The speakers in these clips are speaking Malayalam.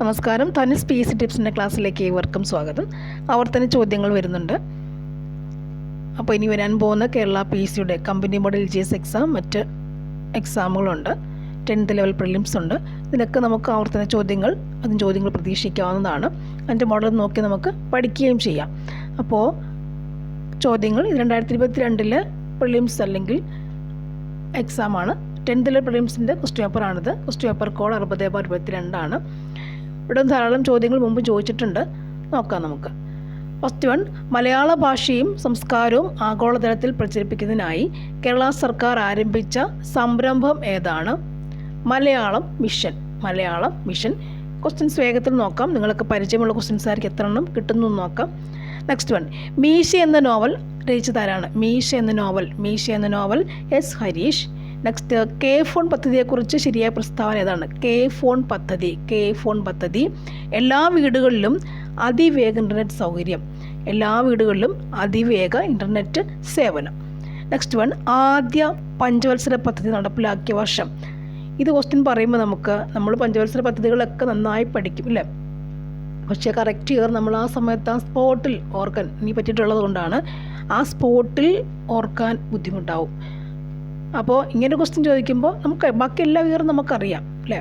നമസ്കാരം. തനിസ് പി എസ് സി ടിപ്സിന്റെ ക്ലാസ്സിലേക്ക് ഏവർക്കും സ്വാഗതം. ആവർത്തന ചോദ്യങ്ങൾ വരുന്നുണ്ട്. അപ്പോൾ ഇനി വരാൻ പോകുന്ന കേരള പി സിയുടെ company model G S exam മറ്റ് എക്സാമുകളുണ്ട് ടെൻത്ത് ലെവൽ പ്രിലിംസ് ഉണ്ട്. ഇതിനൊക്കെ നമുക്ക് ആവർത്തന ചോദ്യങ്ങൾ അതിന് ചോദ്യങ്ങൾ പ്രതീക്ഷിക്കാവുന്നതാണ്. അതിന്റെ മോഡൽ നോക്കി നമുക്ക് പഠിക്കുകയും ചെയ്യാം. അപ്പോൾ ചോദ്യങ്ങൾ ഇത് രണ്ടായിരത്തി ഇരുപത്തി രണ്ടിലെ പ്രിലിംസ് അല്ലെങ്കിൽ എക്സാമാണ് ടെൻത്തിലെ പ്രിലിംസിന്റെ ക്വസ്റ്റ്യൻ പേപ്പറാണിത് ക്വസ്റ്റ്യൻ പേപ്പർ കോഡ് അറുപത് ബാർ ഇരുപത്തി രണ്ടാണ് ഇവിടെ ധാരാളം ചോദ്യങ്ങൾ മുമ്പ് ചോദിച്ചിട്ടുണ്ട്. നോക്കാം നമുക്ക്. ഫസ്റ്റ് വൺ മലയാള ഭാഷയും സംസ്കാരവും ആഗോളതലത്തിൽ പ്രചരിപ്പിക്കുന്നതിനായി കേരള സർക്കാർ ആരംഭിച്ച സംരംഭം ഏതാണ്? Malayalam mission. Malayalam mission. Questions വേഗത്തിൽ നോക്കാം. നിങ്ങൾക്ക് പരിചയമുള്ള ക്വസ്റ്റ്യൻസ് ആയിരിക്കും എത്ര എണ്ണം കിട്ടുന്നു നോക്കാം. നെക്സ്റ്റ് വൺ മീശ എന്ന നോവൽ രചിച്ചതാരാണ്? മീശ എന്ന നോവൽ മീശ എന്ന novel S Harish. Next K FON പദ്ധതിയെക്കുറിച്ച് ശരിയായ പ്രസ്താവന ഏതാണ്? കെ ഫോൺ പദ്ധതി കെ ഫോൺ പദ്ധതി. എല്ലാ വീടുകളിലും അതിവേഗ ഇന്റർനെറ്റ് സൗകര്യം. എല്ലാ വീടുകളിലും അതിവേഗ ഇന്റർനെറ്റ് സേവനം. നെക്സ്റ്റ് വൺ ആദ്യ പഞ്ചവത്സര പദ്ധതി നടപ്പിലാക്കിയ വർഷം. ഇത് ക്വസ്റ്റ്യൻ പറയുമ്പോൾ നമുക്ക് നമ്മൾ പഞ്ചവത്സര പദ്ധതികളൊക്കെ നന്നായി പഠിക്കും അല്ലേ പക്ഷേ കറക്റ്റ് ഇയർ നമ്മൾ ആ സമയത്ത് ആ സ്പോട്ടിൽ ഓർക്കാൻ ഇനി പറ്റിയിട്ടുള്ളത് കൊണ്ടാണ് ആ സ്പോട്ടിൽ ഓർക്കാൻ ബുദ്ധിമുട്ടാവും. അപ്പോൾ ഇങ്ങനെ ക്വസ്റ്റ്യൻ ചോദിക്കുമ്പോൾ നമുക്ക് ബാക്കി എല്ലാ വിവരം നമുക്കറിയാം അല്ലേ?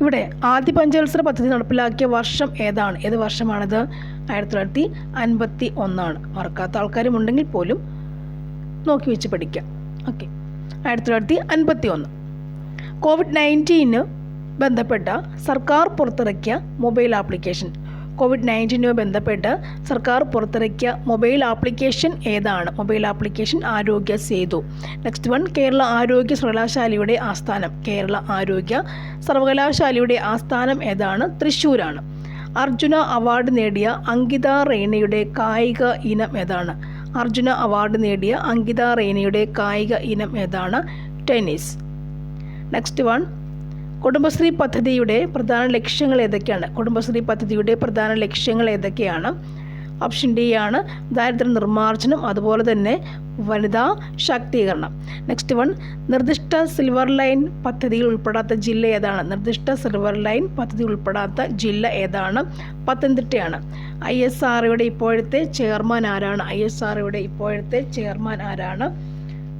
ഇവിടെ ആദ്യ പഞ്ചവത്സര പദ്ധതി നടപ്പിലാക്കിയ വർഷം ഏതാണ്? ഏത് വർഷമാണിത്? ആയിരത്തി തൊള്ളായിരത്തി അൻപത്തി ഒന്നാണ് മറക്കാത്ത ആൾക്കാരും ഉണ്ടെങ്കിൽ പോലും നോക്കി വെച്ച് പഠിക്കാം. ഓക്കെ. ആയിരത്തി തൊള്ളായിരത്തി അൻപത്തി ഒന്ന് കോവിഡ് നയന്റീന് ബന്ധപ്പെട്ട സർക്കാർ പുറത്തിറക്കിയ മൊബൈൽ ആപ്ലിക്കേഷൻ. കോവിഡ് നയന്റീനുമായി ബന്ധപ്പെട്ട് സർക്കാർ പുറത്തിറക്കിയ മൊബൈൽ ആപ്ലിക്കേഷൻ ഏതാണ്? Mobile application Aarogya Setu. Next one Kerala ആരോഗ്യ സർവകലാശാലയുടെ ആസ്ഥാനം. കേരള ആരോഗ്യ സർവകലാശാലയുടെ ആസ്ഥാനം ഏതാണ്? തൃശ്ശൂരാണ്. അർജുന അവാർഡ് നേടിയ അങ്കിത റെയ്നയുടെ കായിക ഇനം ഏതാണ്? അർജുന അവാർഡ് നേടിയ അങ്കിത റെയ്നയുടെ കായിക ഇനം ഏതാണ്? ടെന്നീസ്. നെക്സ്റ്റ് വൺ കുടുംബശ്രീ പദ്ധതിയുടെ പ്രധാന ലക്ഷ്യങ്ങൾ ഏതൊക്കെയാണ്? കുടുംബശ്രീ പദ്ധതിയുടെ പ്രധാന ലക്ഷ്യങ്ങൾ ഏതൊക്കെയാണ്? ഓപ്ഷൻ ഡി ആണ് ദാരിദ്ര്യ നിർമ്മാർജനം അതുപോലെ തന്നെ വനിതാ ശാക്തീകരണം. നെക്സ്റ്റ് വൺ നിർദ്ദിഷ്ട സിൽവർ ലൈൻ പദ്ധതിയിൽ ഉൾപ്പെടാത്ത ജില്ല ഏതാണ്? നിർദ്ദിഷ്ട സിൽവർ ലൈൻ പദ്ധതി ഉൾപ്പെടാത്ത ജില്ല ഏതാണ്? പത്തനംതിട്ടയാണ്. ഐ എസ് ആർഒയുടെ ഇപ്പോഴത്തെ ചെയർമാൻ ആരാണ്? ഐ എസ് ആർഒയുടെ ഇപ്പോഴത്തെ ചെയർമാൻ ആരാണ്?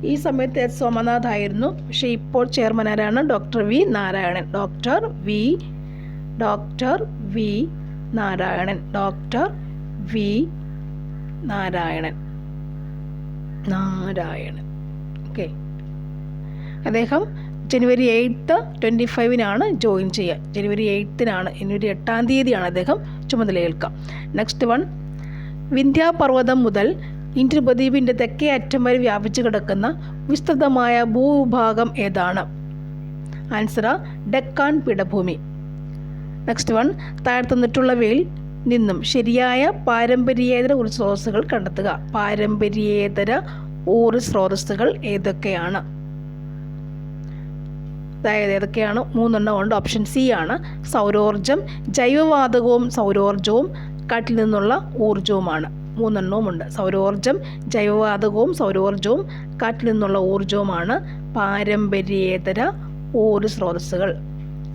ഈ സമയത്ത് എസ് സോമനാഥ് ആയിരുന്നു. പക്ഷേ ഇപ്പോൾ ചെയർമാൻ ആരാണ്? Doctor V Narayanan. Doctor V doctor V Narayanan. Doctor V Narayanan. Narayanan. Okay. അദ്ദേഹം ജനുവരി എയ്ത്ത് ട്വന്റി ഫൈവിനാണ് ജോയിൻ ചെയ്യുക. ജനുവരി എയ്ത്തിനാണ് ജനുവരി എട്ടാം തീയതിയാണ് അദ്ദേഹം ചുമതലയേൽക്കുക. നെക്സ്റ്റ് വൺ വിന്ധ്യാപർവതം മുതൽ ഇന്ത്യൻ തെക്കേ അറ്റം വരെ വ്യാപിച്ചു കിടക്കുന്ന വിസ്തൃതമായ ഭൂവിഭാഗം ഏതാണ്? ആൻസർ ഡെക്കാൻ പീഠഭൂമി. നെക്സ്റ്റ് വൺ താഴെ തന്നിട്ടുള്ളവയിൽ നിന്നും ശരിയായ പാരമ്പര്യേതര ഊർജ സ്രോതസ്സുകൾ കണ്ടെത്തുക. പാരമ്പര്യേതര ഊർജ സ്രോതസ്സുകൾ ഏതൊക്കെയാണ്? അതായത് ഏതൊക്കെയാണ്? മൂന്നെണ്ണം ഉണ്ട്. ഓപ്ഷൻ സി ആണ്. സൗരോർജം ജൈവവാതകവും സൗരോർജവും കാട്ടിൽ നിന്നുള്ള ഊർജവുമാണ് മൂന്നെണ്ണവും ഉണ്ട് സൗരോർജം ജൈവവാതകവും സൗരോർജവും കാറ്റിൽ നിന്നുള്ള ഊർജവുമാണ് പാരമ്പര്യേതര ഊർജ സ്രോതസ്സുകൾ.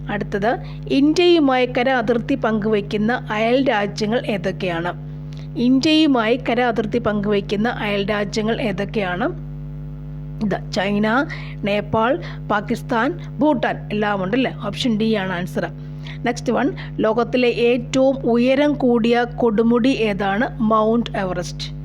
അടുത്തത് ഇന്ത്യയുമായി കര അതിർത്തി പങ്കുവയ്ക്കുന്ന അയൽ രാജ്യങ്ങൾ ഏതൊക്കെയാണ്? ഇന്ത്യയുമായി കര അതിർത്തി പങ്കുവയ്ക്കുന്ന അയൽ രാജ്യങ്ങൾ ഏതൊക്കെയാണ്? ഇത് ചൈന നേപ്പാൾ പാകിസ്ഥാൻ ഭൂട്ടാൻ എല്ലാം ഉണ്ടല്ലേ ഓപ്ഷൻ ഡി ആണ് ആൻസർ നെക്സ്റ്റ് വൺ ലോകത്തിലെ ഏറ്റവും ഉയരം കൂടിയ കൊടുമുടി ഏതാണ്? മൗണ്ട് എവറസ്റ്റ്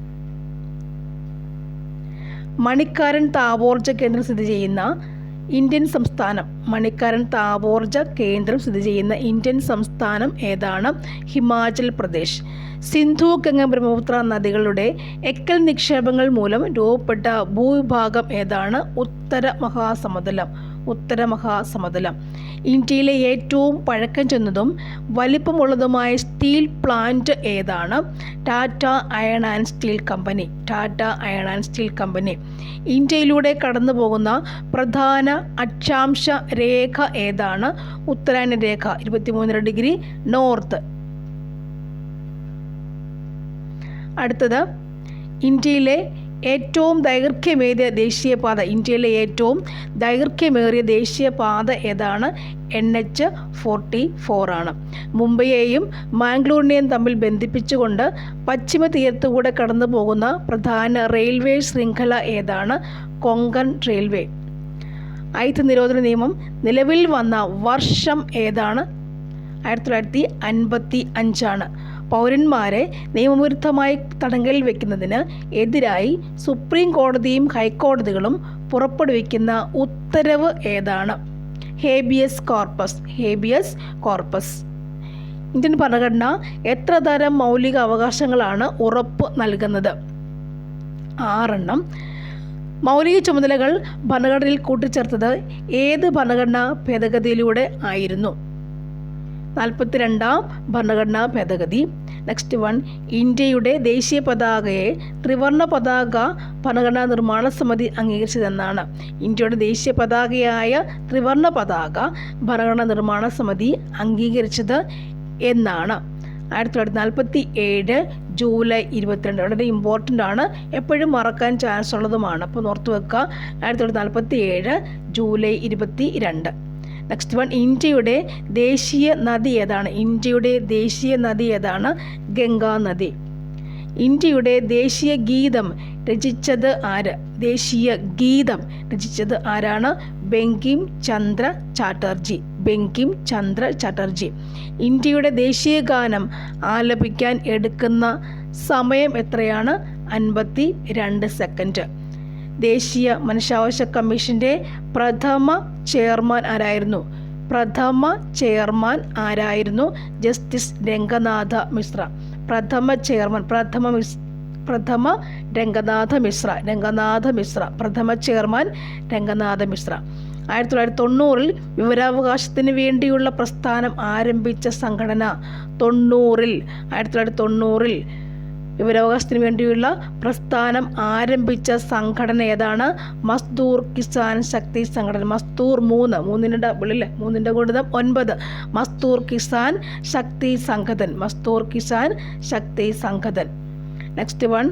മണിക്കാരൻ താപോർജ കേന്ദ്രം സ്ഥിതി ചെയ്യുന്ന ഇന്ത്യൻ സംസ്ഥാനം. മണിക്കാരൻ താപോർജ കേന്ദ്രം സ്ഥിതി ചെയ്യുന്ന ഇന്ത്യൻ സംസ്ഥാനം ഏതാണ്? ഹിമാചൽ പ്രദേശ്. സിന്ധു ഗംഗ ബ്രഹ്മപുത്ര നദികളുടെ എക്കൽ നിക്ഷേപങ്ങൾ മൂലം രൂപപ്പെട്ട ഭൂവിഭാഗം ഏതാണ്? ഉത്തര മഹാസമതലം. ഉത്തര മഹാസമതലം ഇന്ത്യയിലെ ഏറ്റവും പഴക്കം ചെന്നതും വലിപ്പമുള്ളതുമായ സ്റ്റീൽ പ്ലാന്റ് ഏതാണ്? Tata iron and steel company. Tata iron and steel company. ഇന്ത്യയിലൂടെ കടന്നു പോകുന്ന പ്രധാന അക്ഷാംശ രേഖ ഏതാണ്? ഉത്തരായന രേഖ ഇരുപത്തിമൂന്നര ഡിഗ്രി നോർത്ത്. അടുത്തത് ഇന്ത്യയിലെ ഏറ്റവും ദൈർഘ്യമേറിയ ദേശീയപാത ഇന്ത്യയിലെ ഏറ്റവും ദൈർഘ്യമേറിയ ദേശീയപാത ഏതാണ്? എൻ എച്ച് ഫോർട്ടി ഫോറാണ് മുംബൈയെയും മാംഗ്ലൂരിനെയും തമ്മിൽ ബന്ധിപ്പിച്ചുകൊണ്ട് പശ്ചിമ തീരത്തുകൂടെ കടന്നു പോകുന്ന പ്രധാന റെയിൽവേ ശൃംഖല ഏതാണ്? കൊങ്കൺ റെയിൽവേ. ഐത്ത് നിരോധന നിയമം നിലവിൽ വന്ന വർഷം ഏതാണ്? ആയിരത്തി തൊള്ളായിരത്തി അൻപത്തി അഞ്ചാണ്. പൗരന്മാരെ നിയമവിരുദ്ധമായി തടങ്കലിൽ വെക്കുന്നതിന് എതിരായി സുപ്രീം കോടതിയും ഹൈക്കോടതികളും പുറപ്പെടുവിക്കുന്ന ഉത്തരവ് ഏതാണ്? Habeas corpus. Habeas corpus. Indian ഭരണഘടന എത്ര തരം മൗലിക അവകാശങ്ങളാണ് ഉറപ്പ് നൽകുന്നത്? ആറെണ്ണം. മൗലിക ചുമതലകൾ ഭരണഘടനയിൽ കൂട്ടിച്ചേർത്തത് ഏത് ഭരണഘടനാ ഭേദഗതിയിലൂടെ ആയിരുന്നു? നാൽപ്പത്തിരണ്ടാം ഭരണഘടനാ ഭേദഗതി. നെക്സ്റ്റ് വൺ ഇന്ത്യയുടെ ദേശീയ പതാകയെ ത്രിവർണ പതാക ഭരണഘടനാ നിർമ്മാണ സമിതി അംഗീകരിച്ചതെന്നാണ്. ഇന്ത്യയുടെ ദേശീയ പതാകയായ ത്രിവർണ പതാക ഭരണഘടനാ നിർമ്മാണ സമിതി അംഗീകരിച്ചത് എന്നാണ്. ആയിരത്തി തൊള്ളായിരത്തി നാൽപ്പത്തി ഏഴ് ജൂലൈ ഇരുപത്തിരണ്ട് വളരെ ഇമ്പോർട്ടന്റ് ആണ്. എപ്പോഴും മറക്കാൻ ചാൻസ് ഉള്ളതുമാണ്. അപ്പോൾ ഓർത്ത് വെക്കുക ആയിരത്തി തൊള്ളായിരത്തി നാൽപ്പത്തി ഏഴ് ജൂലൈ ഇരുപത്തി രണ്ട് നെക്സ്റ്റ് വൺ ഇന്ത്യയുടെ ദേശീയ നദി ഏതാണ്? ഇന്ത്യയുടെ ദേശീയ നദി ഏതാണ്? ഗംഗാ നദി. ഇന്ത്യയുടെ ദേശീയ ഗീതം രചിച്ചത് ആര്? ദേശീയ ഗീതം രചിച്ചത് ആരാണ്? ബെങ്കിം ചന്ദ്ര ചാറ്റർജി. ബെങ്കിം ചന്ദ്ര ചാറ്റർജി. ഇന്ത്യയുടെ ദേശീയ ഗാനം ആലപിക്കാൻ എടുക്കുന്ന സമയം എത്രയാണ്? അൻപത്തി രണ്ട് സെക്കൻഡ് ദേശീയ മനുഷ്യാവകാശ കമ്മീഷന്റെ പ്രഥമ ചെയർമാൻ ആരായിരുന്നു? പ്രഥമ ചെയർമാൻ ആരായിരുന്നു? ജസ്റ്റിസ് രംഗനാഥ മിശ്ര. പ്രഥമ ചെയർമാൻ പ്രഥമ മിസ് പ്രഥമ രംഗനാഥ മിശ്ര രംഗനാഥ മിശ്ര പ്രഥമ ചെയർമാൻ രംഗനാഥ മിശ്ര. ആയിരത്തി തൊള്ളായിരത്തി തൊണ്ണൂറിൽ വിവരാവകാശത്തിന് വേണ്ടിയുള്ള പ്രസ്ഥാനം ആരംഭിച്ച സംഘടന തൊണ്ണൂറിൽ ആയിരത്തി തൊള്ളായിരത്തി തൊണ്ണൂറിൽ വിവരാവകാശത്തിന് വേണ്ടിയുള്ള പ്രസ്ഥാനം ആരംഭിച്ച സംഘടന ഏതാണ്? മസ്ദൂർ കിസാൻ ശക്തി സംഘടന. മസ്ദൂർ മൂന്ന് മൂന്നിന്റെ ഡബിളില്ലേ മൂന്നിന്റെ കൂടുതൽ ഒൻപത്. മസ്തൂർ കിസാൻ ശക്തി സംഘതൻ മസ്ദൂർ കിസാൻ ശക്തി സംഘതൻ നെക്സ്റ്റ് വൺ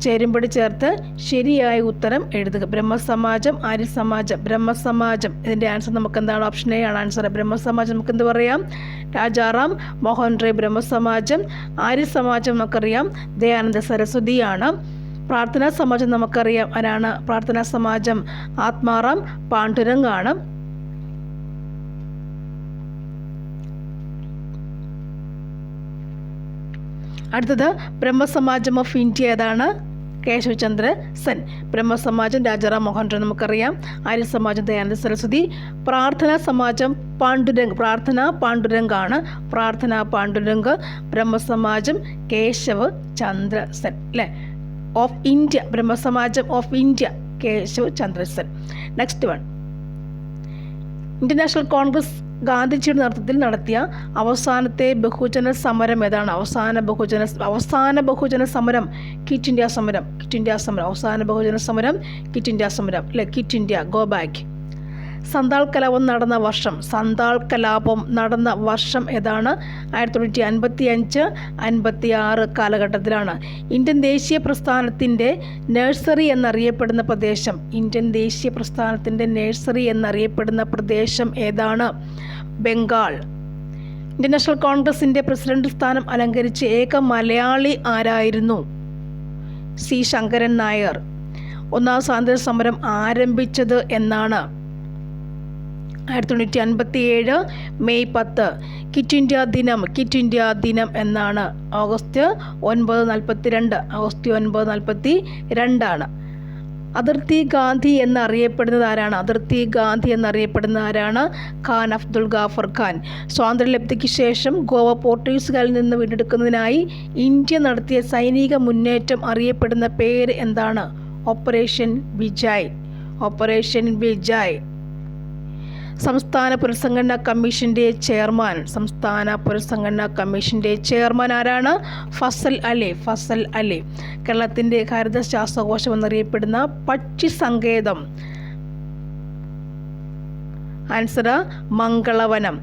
ചേരുംപടി ചേർത്ത് ശരിയായ ഉത്തരം എഴുതുക. ബ്രഹ്മസമാജം ആര്യസമാജം ബ്രഹ്മസമാജം. ഇതിന്റെ ആൻസർ നമുക്ക് എന്താണ് ഓപ്ഷൻ എ ആണ് ആൻസർ ബ്രഹ്മസമാജം നമുക്ക് എന്ത് പറയാം രാജാറാം മോഹൻ റേ ബ്രഹ്മസമാജം ആര്യസമാജം നമുക്കറിയാം. ദയാനന്ദ സരസ്വതിയാണ്. പ്രാർത്ഥനാ സമാജം നമുക്കറിയാം. ആരാണ്? പ്രാർത്ഥനാ സമാജം ആത്മാറാം പാണ്ഡുരംഗാണ്. അടുത്തത് ബ്രഹ്മസമാജം ഓഫ് ഇന്ത്യ ഏതാണ്? കേശവചന്ദ്ര സെൻ. ബ്രഹ്മസമാജം രാജാറാം മോഹൻ നമുക്കറിയാം. നമുക്കറിയാം ആര്യസമാജം ദയാനന്ദ സരസ്വതി. പ്രാർത്ഥനാ സമാജം പാണ്ഡുരംഗ്. പ്രാർത്ഥന പാണ്ഡുരംഗാണ്. പ്രാർത്ഥന പാണ്ഡുരംഗ് ബ്രഹ്മസമാജം കേശവ് ചന്ദ്ര സെൻ. അല്ലേ of India Brahmo Samaj of India Keshav Chandra Sen. Next one international Congress ഗാന്ധിജിയുടെ നേതൃത്വത്തിൽ നടത്തിയ അവസാനത്തെ ബഹുജന സമരം ഏതാണ്? അവസാന ബഹുജന അവസാന ബഹുജന സമരം കിറ്റ് ഇന്ത്യ സമരം കിറ്റ് ഇന്ത്യ സമരം അവസാന ബഹുജന സമരം കിറ്റ് ഇന്ത്യ സമരം അല്ലെ? Quit India go back. Santhal കലാപം നടന്ന വർഷം. സന്താൾ കലാപം നടന്ന വർഷം ഏതാണ്? ആയിരത്തി തൊള്ളായിരത്തി അൻപത്തി അഞ്ച് അൻപത്തി ആറ് കാലഘട്ടത്തിലാണ്. ഇന്ത്യൻ ദേശീയ പ്രസ്ഥാനത്തിന്റെ നഴ്സറി എന്നറിയപ്പെടുന്ന പ്രദേശം. ഇന്ത്യൻ ദേശീയ പ്രസ്ഥാനത്തിന്റെ നഴ്സറി എന്നറിയപ്പെടുന്ന പ്രദേശം ഏതാണ്? ബംഗാൾ. ഇന്ത്യൻ നാഷണൽ കോൺഗ്രസിന്റെ പ്രസിഡന്റ് സ്ഥാനം അലങ്കരിച്ച ഏക മലയാളി ആരായിരുന്നു? സി. ശങ്കരൻ നായർ. ഒന്നാം സ്വാതന്ത്ര്യ സമരം ആരംഭിച്ചത് എന്നാണ്. ആയിരത്തി തൊള്ളായിരത്തി അൻപത്തി ഏഴ് മെയ് പത്ത്. കിറ്റ് ഇന്ത്യ ദിനം കിറ്റ് ഇന്ത്യ ദിനം എന്നാണ്. ഓഗസ്റ്റ് ഒൻപത് നാൽപ്പത്തി രണ്ട് ഓഗസ്റ്റ് ഒൻപത് നാൽപ്പത്തി രണ്ടാണ് അതിർത്തി ഗാന്ധി എന്നറിയപ്പെടുന്നത് ആരാണ്? അതിർത്തി ഗാന്ധി എന്നറിയപ്പെടുന്ന ആരാണ്? ഖാൻ അബ്ദുൾ ഗാഫർ ഖാൻ. സ്വാതന്ത്ര്യലബ്ധിക്ക് ശേഷം ഗോവ പോർട്ടുഗീസുകാരിൽ നിന്ന് വീണ്ടെടുക്കുന്നതിനായി ഇന്ത്യ നടത്തിയ സൈനിക മുന്നേറ്റം അറിയപ്പെടുന്ന പേര് എന്താണ്? ഓപ്പറേഷൻ വിജയ്. ഓപ്പറേഷൻ വിജയ്. സംസ്ഥാന പുനഃസംഘടനാ കമ്മീഷന്റെ ചെയർമാൻ സംസ്ഥാന പുനഃസംഘടനാ കമ്മീഷന്റെ ചെയർമാൻ ആരാണ്? ഫസൽ അലി ഫസൽ അലി. കേരളത്തിന്റെ ഹരിത ശ്വാസകോശം എന്നറിയപ്പെടുന്ന പക്ഷി സങ്കേതം. ആൻസർ മംഗളവനം.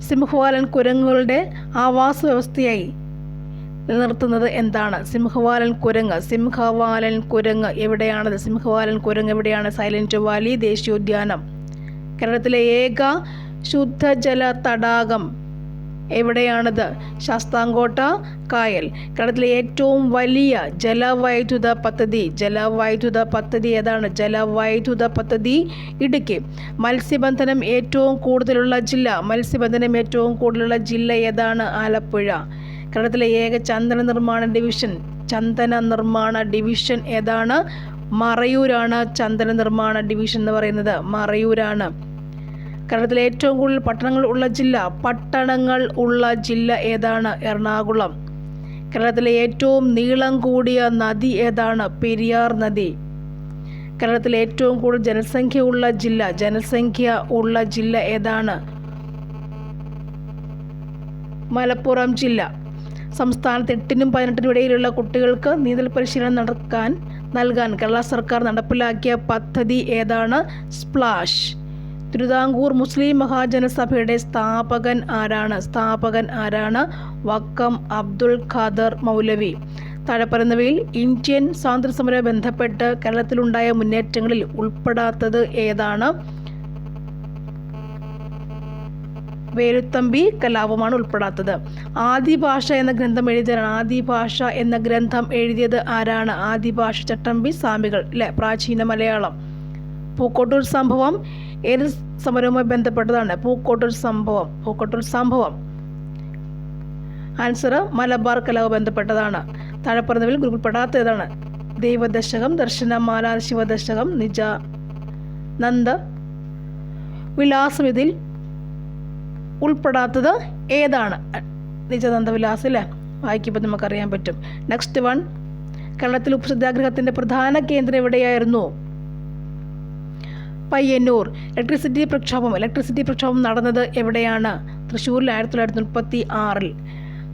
സിംഹവാലൻ കുരങ്ങുകളുടെ ആവാസ വ്യവസ്ഥയായി നിലനിർത്തുന്നത് എന്താണ്? സിംഹവാലൻ കുരങ്ങ്. സിംഹവാലൻ കുരങ്ങ് എവിടെയാണത്? സിംഹവാലൻ കുരങ്ങ് എവിടെയാണ്? സൈലന്റ് വാലി ദേശീയോദ്യാനം. കേരളത്തിലെ ഏക ശുദ്ധജല തടാകം എവിടെയാണത്? ശാസ്താംകോട്ട കായൽ. കേരളത്തിലെ ഏറ്റവും വലിയ ജലവൈദ്യുത പദ്ധതി ജലവൈദ്യുത പദ്ധതി ഏതാണ്? ജലവൈദ്യുത പദ്ധതി ഇടുക്കി. മത്സ്യബന്ധനം ഏറ്റവും കൂടുതലുള്ള ജില്ല മത്സ്യബന്ധനം ഏറ്റവും കൂടുതലുള്ള ജില്ല ഏതാണ്? ആലപ്പുഴ. കേരളത്തിലെ ഏക ചന്ദന നിർമ്മാണ ഡിവിഷൻ ചന്ദന നിർമ്മാണ ഡിവിഷൻ ഏതാണ്? മറയൂരാണ് ചന്ദന നിർമ്മാണ ഡിവിഷൻ എന്ന് പറയുന്നത്. മറയൂരാണ്. കേരളത്തിലെ ഏറ്റവും കൂടുതൽ പട്ടണങ്ങൾ ഉള്ള ജില്ല പട്ടണങ്ങൾ ഉള്ള ജില്ല ഏതാണ്? എറണാകുളം. കേരളത്തിലെ ഏറ്റവും നീളം കൂടിയ നദി ഏതാണ്? പെരിയാർ നദി. കേരളത്തിലെ ഏറ്റവും കൂടുതൽ ജനസംഖ്യ ഉള്ള ജില്ല ജനസംഖ്യ ഉള്ള ജില്ല ഏതാണ്? മലപ്പുറം ജില്ല. സംസ്ഥാനത്ത് എട്ടിനും പതിനെട്ടിനും ഇടയിലുള്ള കുട്ടികൾക്ക് നീന്തൽ പരിശീലനം നടക്കാൻ നൽകാൻ കേരള സർക്കാർ നടപ്പിലാക്കിയ പദ്ധതി ഏതാണ്? സ്പ്ലാഷ്. തിരുവിതാംകൂർ മുസ്ലിം മഹാജനസഭയുടെ സ്ഥാപകൻ ആരാണ്? സ്ഥാപകൻ ആരാണ്? വക്കം അബ്ദുൽ ഖാദർ മൗലവി. തഴപ്പറന്നവയിൽ ഇന്ത്യൻ സ്വാതന്ത്ര്യസമരവുമായി ബന്ധപ്പെട്ട് കേരളത്തിലുണ്ടായ മുന്നേറ്റങ്ങളിൽ ഉൾപ്പെടാത്തത് ഏതാണ്? വേലുത്തമ്പി കലാപമാണ് ഉൾപ്പെടാത്തത്. ആദിഭാഷ എന്ന ഗ്രന്ഥം എഴുതിയതാണ് ആദിഭാഷ എന്ന ഗ്രന്ഥം എഴുതിയത് ആരാണ്? ആദിഭാഷ ചട്ടമ്പി സ്വാമികൾ അല്ലെ പ്രാചീന മലയാളം. പൂക്കോട്ടൂർ സംഭവം ഏത് സമരവുമായി ബന്ധപ്പെട്ടതാണ്? പൂക്കോട്ടൂർ സംഭവം പൂക്കോട്ടൂർ സംഭവം. ആൻസർ മലബാർ കലാവ് ബന്ധപ്പെട്ടതാണ്. താഴെ പറഞ്ഞതിൽ ഗ്രൂപ്പിൽപ്പെടാത്ത ഏതാണ് ദൈവദശകം ദർശനമാല ശിവദശകം നിജ നന്ദ വിലാസം ഇതിൽ ഉൾപ്പെടാത്തത് ഏതാണ്? നിജനന്ദ വിലാസം അല്ലേ വായിക്കുമ്പോൾ നമുക്കറിയാൻ പറ്റും. നെക്സ്റ്റ് വൺ കേരളത്തിൽ ഉപ്പ് പ്രധാന കേന്ദ്രം എവിടെയായിരുന്നു? പയ്യന്നൂർ. ഇലക്ട്രിസിറ്റി പ്രക്ഷോഭം ഇലക്ട്രിസിറ്റി പ്രക്ഷോഭം നടന്നത് എവിടെയാണ്? തൃശ്ശൂരിൽ ആയിരത്തി തൊള്ളായിരത്തി മുപ്പത്തി ആറിൽ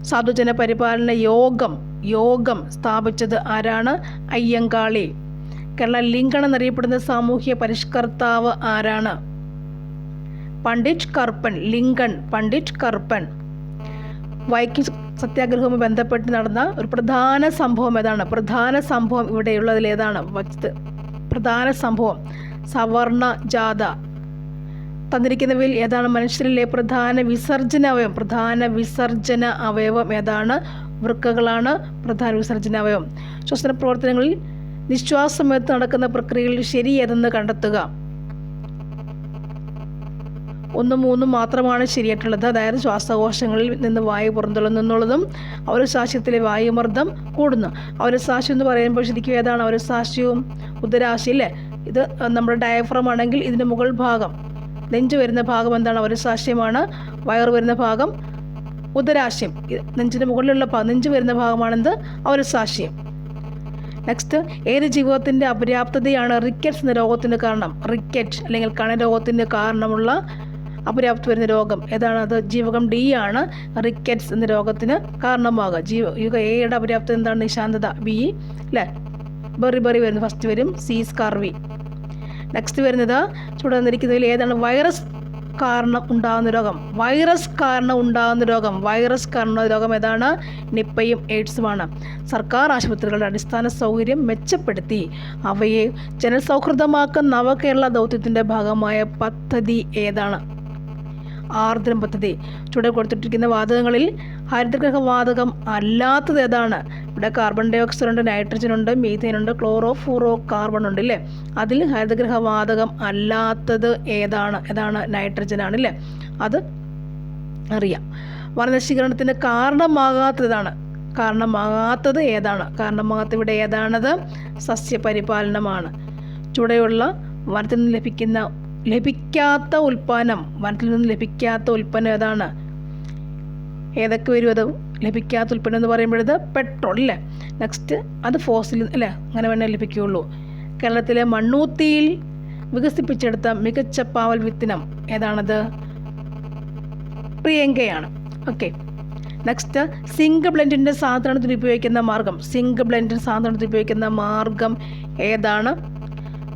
സാധുജന പരിപാലന യോഗം യോഗം സ്ഥാപിച്ചത് ആരാണ്? അയ്യങ്കാളി. കേരള ലിംഗൺ എന്നറിയപ്പെടുന്ന സാമൂഹ്യ പരിഷ്കർത്താവ് ആരാണ്? പണ്ഡിറ്റ് കർപ്പൻ ലിങ്കൺ പണ്ഡിറ്റ് കർപ്പൻ വൈക്കിംഗ് സത്യാഗ്രഹവുമായി ബന്ധപ്പെട്ട് നടന്ന ഒരു പ്രധാന സംഭവം ഏതാണ്? പ്രധാന സംഭവം ഇവിടെയുള്ളതിൽ ഏതാണ്? പ്രധാന സംഭവം. സവർണ ജാഥ തന്നിരിക്കുന്നവയിൽ ഏതാണ്? മനുഷ്യരിലെ പ്രധാന വിസർജന അവയവം. പ്രധാന വിസർജന അവയവം ഏതാണ്? വൃക്കകളാണ് പ്രധാന വിസർജന അവയവം. ശ്വസന പ്രവർത്തനങ്ങളിൽ നിശ്വാസമയത്ത് നടക്കുന്ന പ്രക്രിയകളിൽ ശരി ഏതെന്ന് കണ്ടെത്തുക. ഒന്നും മൂന്നും മാത്രമാണ് ശരിയായിട്ടുള്ളത്. അതായത് ശ്വാസകോശങ്ങളിൽ നിന്ന് വായു പുറന്തള്ളുന്നുള്ളതും അവരസാശയത്തിലെ വായുമർദ്ദം കൂടുന്നു. അവരസാശയം എന്ന് പറയുമ്പോൾ ശരിക്കും ഏതാണ്? അവരസാശയവും ഉദരാശി അല്ലേ? ഇത് നമ്മുടെ ഡയഫ്രം ആണെങ്കിൽ ഇതിന്റെ മുകൾ ഭാഗം നെഞ്ച് വരുന്ന ഭാഗം എന്താണ്? അവരസാശയമാണ് വയറ് വരുന്ന ഭാഗം ഉദരാശയം. നെഞ്ചിന്റെ മുകളിലുള്ള നെഞ്ച് വരുന്ന ഭാഗമാണെന്ത്? അവരസാശയം നെക്സ്റ്റ് ഏത് ജീവിതത്തിന്റെ അപര്യാപ്തതയാണ് റിക്കറ്റ്സ് എന്ന രോഗത്തിന് കാരണം? റിക്കറ്റ് അല്ലെങ്കിൽ കണരോഗത്തിന് കാരണമുള്ള അപര്യാപ്ത വരുന്ന രോഗം. ഏതാണ്? അത് ജീവകം ഡി ആണ്. റിക്കറ്റ്സ് എന്ന രോഗത്തിന് കാരണമാകുക ജീവ യുഗ എയുടെ അപര്യാപ്തി എന്താണ്? നിശാന്തത. ബി അല്ലേ ബെറി ബെറി വരുന്നത് ഫസ്റ്റ് വരും. സി സ്കാർവി നെക്സ്റ്റ് വരുന്നത് ചൂട് വന്നിരിക്കുന്നതിൽ ഏതാണ്? വൈറസ് കാരണം ഉണ്ടാകുന്ന രോഗം. വൈറസ് കാരണം ഉണ്ടാകുന്ന രോഗം. വൈറസ് കാരണം രോഗം ഏതാണ്? നിപ്പയും എയ്ഡ്സുമാണ് സർക്കാർ ആശുപത്രികളുടെ അടിസ്ഥാന സൗകര്യം മെച്ചപ്പെടുത്തി. അവയെ ജനസൗഹൃദമാക്കുന്ന നവകേരള ദൗത്യത്തിന്റെ ഭാഗമായ പദ്ധതി ഏതാണ്? ആർദ്രം പദ്ധതി. ചുവടെ കൊടുത്തിട്ടിരിക്കുന്ന വാതകങ്ങളിൽ ഹരിതഗ്രഹ വാതകം അല്ലാത്തത് ഏതാണ്? ഇവിടെ കാർബൺ ഡൈ ഓക്സൈഡ് ഉണ്ട് നൈട്രജൻ ഉണ്ട് മീഥേൻ ഉണ്ട് ക്ലോറോ ഫ്ലൂറോ കാർബൺ ഉണ്ട് അല്ലേ അതിൽ ഹരിതഗ്രഹ വാതകം അല്ലാത്തത് ഏതാണ്? ഏതാണ്? നൈട്രജൻ ആണ് അല്ലേ അത് അറിയാം. വനനശീകരണത്തിന് കാരണമാകാത്തതാണ് കാരണമാകാത്തത് ഏതാണ്? കാരണമാകാത്ത ഇവിടെ ഏതാണത്? സസ്യപരിപാലനമാണ്. ചുവടെയുള്ള വനത്തിൽ നിന്ന് ലഭിക്കുന്ന ലഭിക്കാത്ത ഉൽപ്പന്നം വനത്തിൽ നിന്ന് ലഭിക്കാത്ത ഉൽപ്പന്നം ഏതാണ്? ഏതൊക്കെ വരും അത്? ലഭിക്കാത്ത ഉൽപ്പന്നം എന്ന് പറയുമ്പോഴത് പെട്രോൾ അല്ലേ? നെക്സ്റ്റ് അത് ഫോസിൽ അല്ലേ? അങ്ങനെ വേണേൽ ലഭിക്കുകയുള്ളൂ. കേരളത്തിലെ മണ്ണൂത്തിയിൽ വികസിപ്പിച്ചെടുത്ത മികച്ച പാവൽ വിത്തിനം ഏതാണത്? പ്രിയങ്കയാണ്. ഓക്കെ നെക്സ്റ്റ് സിങ്ക് ബ്ലെൻഡിന്റെ സാധാരണത്തിൽ ഉപയോഗിക്കുന്ന മാർഗം. സിങ്ക് ബ്ലെൻഡിന്റെ സാധാരണത്തിൽ ഉപയോഗിക്കുന്ന മാർഗം ഏതാണ്?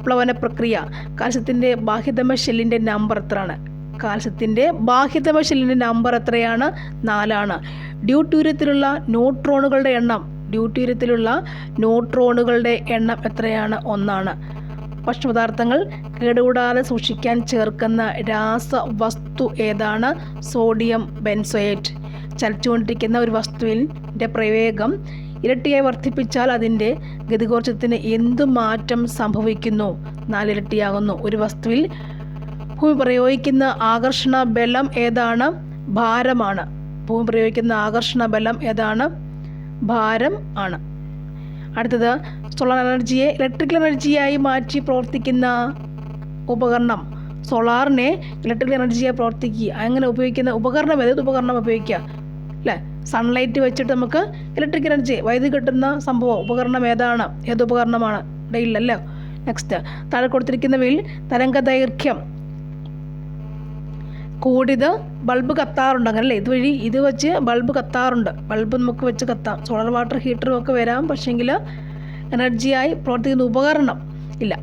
പ്ലവന പ്രക്രിയ. കാൽസ്യത്തിന്റെ ബാഹ്യതമ ഷെല്ലിന്റെ നമ്പർ എത്രയാണ്? കാൽസ്യത്തിന്റെ ബാഹ്യതമ ഷെല്ലിന്റെ നമ്പർ എത്രയാണ്? നാലാണ്. ഡ്യൂട്ടീരിയത്തിലുള്ള ന്യൂട്രോണുകളുടെ എണ്ണം. ഡ്യൂട്ടീരിയത്തിലുള്ള ന്യൂട്രോണുകളുടെ എണ്ണം എത്രയാണ്? ഒന്നാണ്. ഭക്ഷണപദാർത്ഥങ്ങൾ കേടുകൂടാതെ സൂക്ഷിക്കാൻ ചേർക്കുന്ന രാസവസ്തു ഏതാണ്? Sodium benzoate. ചലിച്ചുകൊണ്ടിരിക്കുന്ന ഒരു വസ്തുവിന്റെ പ്രവേഗം ഇരട്ടിയായി വർദ്ധിപ്പിച്ചാൽ അതിന്റെ ഗതികോർജത്തിന് എന്തു മാറ്റം സംഭവിക്കുന്നു? നാലിരട്ടിയാകുന്നു. ഒരു വസ്തുവിൽ ഭൂമി പ്രയോഗിക്കുന്ന ആകർഷണ ബലം ഏതാണ്? ഭാരമാണ്. ഭൂമി പ്രയോഗിക്കുന്ന ആകർഷണ ബലം ഏതാണ്? ഭാരം ആണ്. അടുത്തത് സോളാർ എനർജിയെ ഇലക്ട്രിക്കൽ എനർജിയായി മാറ്റി പ്രവർത്തിക്കുന്ന ഉപകരണം. സോളാറിനെ ഇലക്ട്രിക്കൽ എനർജിയായി പ്രവർത്തിക്കുക. അങ്ങനെ ഉപയോഗിക്കുന്ന ഉപകരണം ഏത് ഉപകരണം ഉപയോഗിക്കുക? അല്ലേ? സൺലൈറ്റ് വെച്ചിട്ട് നമുക്ക് ഇലക്ട്രിക് എനർജി വൈദ്യുതി കിട്ടുന്ന സംഭവം ഉപകരണം ഏതാണ്? ഏത് ഉപകരണമാണ്? ഇടയില്ലല്ലോ നെക്സ്റ്റ് താഴെ കൊടുത്തിരിക്കുന്നവയിൽ തരംഗ ദൈർഘ്യം കൂടിയത് ബൾബ് കത്താറുണ്ട് അങ്ങനല്ലേ? ഇതുവഴി ഇത് വെച്ച് ബൾബ് കത്താറുണ്ട്. ബൾബ് നമുക്ക് വെച്ച് കത്താം. സോളാർ വാട്ടർ ഹീറ്ററും ഒക്കെ വരാം. പക്ഷേങ്കിൽ എനർജിയായി പ്രവർത്തിക്കുന്ന ഉപകരണം ഇല്ല.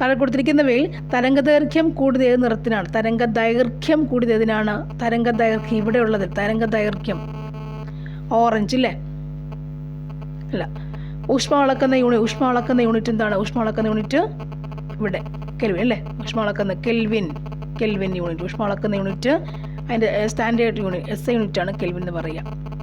താഴെ കൊടുത്തിരിക്കുന്നവയിൽ തരംഗ ദൈർഘ്യം കൂടിയത് ഏത് നിറത്തിനാണ്? തരംഗ ദൈർഘ്യം കൂടിയത് ഏതിനാണ്? തരംഗ ദൈർഘ്യം ഇവിടെ ഉള്ളത് തരംഗ ദൈർഘ്യം ഓറഞ്ച് അല്ലേ അല്ല. ഊഷ്മ അളക്കുന്ന യൂണിറ്റ് ഊഷ്മ അളക്കുന്ന യൂണിറ്റ് എന്താണ്? ഊഷ്മ അളക്കുന്ന യൂണിറ്റ് ഇവിടെ കെൽവിൻ അല്ലേ? ഊഷ്മ അളക്കുന്ന കെൽവിൻ കെൽവിൻ യൂണിറ്റ്. ഊഷ്മ അളക്കുന്ന യൂണിറ്റ് അതിന്റെ സ്റ്റാൻഡേർഡ് യൂണിറ്റ് എസ് യൂണിറ്റ് ആണ് കെൽവിൻ എന്ന് പറയുക.